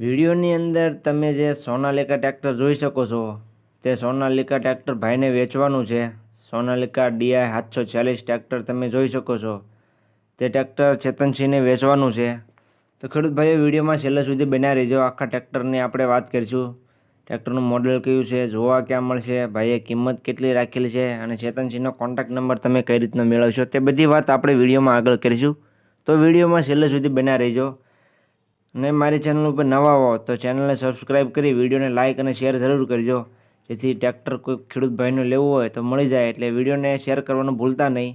વિડીયોની અંદર તમે જે સોનાલિકા ટ્રેક્ટર જોઈ શકો છો, તે સોનાલિકા ટ્રેક્ટર ભાઈને વેચવાનું છે. સોનાલિકા ડીઆઈ સાતસો ચાલીસ ટ્રેક્ટર તમે જોઈ શકો છો. તે ટ્રેક્ટર ચેતનસિંહને વેચવાનું છે. તો ખેડૂત ભાઈઓ વિડીયોમાં છેલ્લે સુધી બન્યા રહેજો. આખા ટ્રેક્ટરની આપણે વાત કરીશું. ટ્રેક્ટરનું મોડેલ કયું છે, જોવા ક્યાં મળશે, ભાઈએ કિંમત કેટલી રાખેલી છે અને ચેતનસિંહનો કોન્ટેક્ટ નંબર તમે કઈ રીતના મેળવશો તે બધી વાત આપણે વિડીયોમાં આગળ કરીશું. તો વિડીયોમાં છેલ્લે સુધી બન્યા રહેજો. અને મારી ચેનલ ઉપર નવા હો તો ચેનલને સબસ્ક્રાઈબ કરી વિડીયોને લાઇક અને શેર જરૂર કરજો. જેથી ટ્રેક્ટર કોઈ ખેડૂત ભાઈને લેવું હોય તો મળી જાય, એટલે વિડીયોને શેર કરવાનું ભૂલતા નહીં.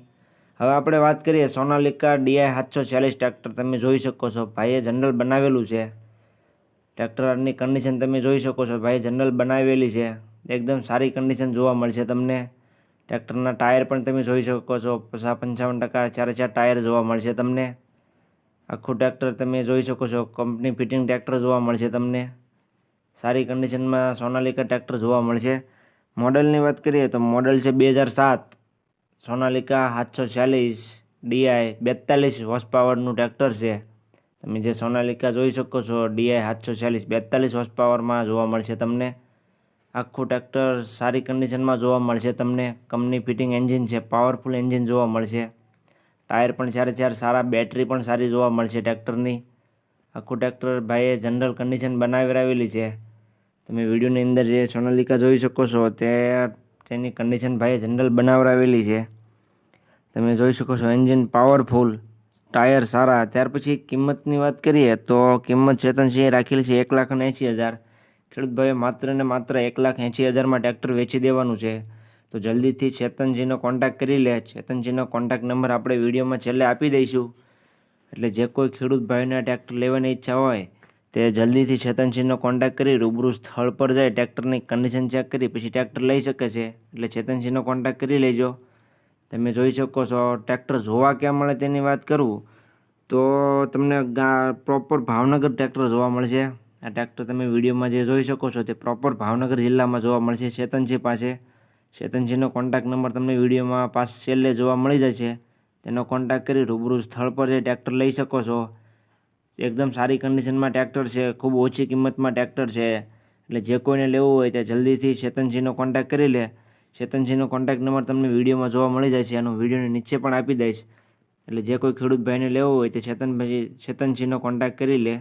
હવે આપણે વાત કરીએ સોનાલિકા ડીઆઈ સાતસો ચાલીસ ટ્રેક્ટર તમે જોઈ શકો છો. ભાઈએ જનરલ બનાવેલું છે. ટ્રેક્ટરની કન્ડિશન તમે જોઈ શકો છો. ભાઈ જનરલ બનાવેલી છે. એકદમ સારી કન્ડિશન જોવા મળશે તમને. ટ્રેક્ટરના ટાયર પણ તમે જોઈ શકો છો. પચાસ પંચાવન ટકા ચારે ચાર ટાયર જોવા મળશે તમને. આખું ટ્રેક્ટર તમે જોઈ શકો છો કંપની ફિટિંગ ટ્રેક્ટર જોવા મળશે તમને. સારી કન્ડિશનમાં સોનાલિકા ટ્રેક્ટર જોવા મળશે. મોડલની વાત કરીએ તો મોડલ છે બે હજાર સાત. સોનાલિકા સાતસો છ્યાલીસ ડીઆઈ બેતાલીસ હોર્સ પાવરનું ટ્રેક્ટર છે. તમે જે સોનાલિકા જોઈ શકો છો ડીઆઈ સાતસો છ્યાલીસ બેતાલીસ હોર્સ પાવરમાં જોવા મળશે તમને. આખું ટ્રેક્ટર સારી કન્ડિશનમાં જોવા મળશે તમને. કંપની ફિટિંગ એન્જિન છે પાવરફુલ એન્જિન જોવા મળશે. ટાયર પણ ચારે ચાર સારા, બેટરી પણ સારી જોવા મળશે ટ્રેક્ટરની. આખું ટ્રેક્ટર ભાઈએ જનરલ કન્ડિશન બનાવી બનાવેલી છે. તમે વિડીયોની અંદર જે સોનાલિકા જોઈ શકો છો, તે તેની કન્ડિશન ભાઈએ જનરલ બનાવરાવેલી છે. તમે જોઈ શકો છો એન્જિન પાવરફુલ ટાયર સારા. ત્યાર પછી કિંમતની વાત કરીએ, તો કિંમત ચેતનસિંહે રાખેલી છે એક લાખ અને એંસી હજાર. ખેડૂત ભાઈએ માત્ર ને માત્ર એક લાખ એંસી હજારમાં ટ્રેક્ટર વેચી દેવાનું છે. તો જલ્દીથી ચેતનજીનો કોન્ટેક્ટ કરી લે. ચેતનજીનો કોન્ટેક્ટ નંબર આપણે વિડીયોમાં છેલ્લે આપી દઈશું. એટલે જે કોઈ ખેડૂત ભાઈને ટ્રેક્ટર લેવાની ઈચ્છા હોય, તે જલ્દીથી ચેતનસિંહનો કોન્ટેક્ટ કરી રૂબરૂ સ્થળ પર જાય ટ્રેક્ટરની કન્ડિશન ચેક કરી, પછી ટ્રેક્ટર લઈ શકે છે. એટલે ચેતનસિંહનો કોન્ટેક્ટ કરી લેજો. તમે જોઈ શકો છો ટ્રેક્ટર જોવા ક્યાં મળે તેની વાત કરું, તો તમને પ્રોપર ભાવનગર ટ્રેક્ટર જોવા મળશે. આ ટ્રેક્ટર તમે વિડીયોમાં જે જોઈ શકો છો, તે પ્રોપર ભાવનગર જિલ્લામાં જોવા મળશે ચેતનજી પાસે. ચેતનસિંહનો કોન્ટેક્ટ નંબર તમને વિડીયોમાં પાસ છેલ્લે જોવા મળી જાય છે. તેનો કોન્ટેક્ટ કરી રૂબરૂ સ્થળ પર જે ટ્રેક્ટર લઈ શકો છો. એકદમ સારી કન્ડિશનમાં ટ્રેક્ટર છે, ખૂબ ઓછી કિંમતમાં ટ્રેક્ટર છે. એટલે જે કોઈને લેવું હોય તે જલ્દીથી ચેતનજીનો કોન્ટેક્ટ કરી લે. ચેતનજીનો કોન્ટેક્ટ નંબર તમને વિડીયોમાં જોવા મળી જાય છે, એનો વિડીયોની નીચે પણ આપી દઈશ. એટલે જે કોઈ ખેડૂત ભાઈને લેવો હોય તે ચેતનભાઈ, ચેતનજીનો કોન્ટેક્ટ કરી લે.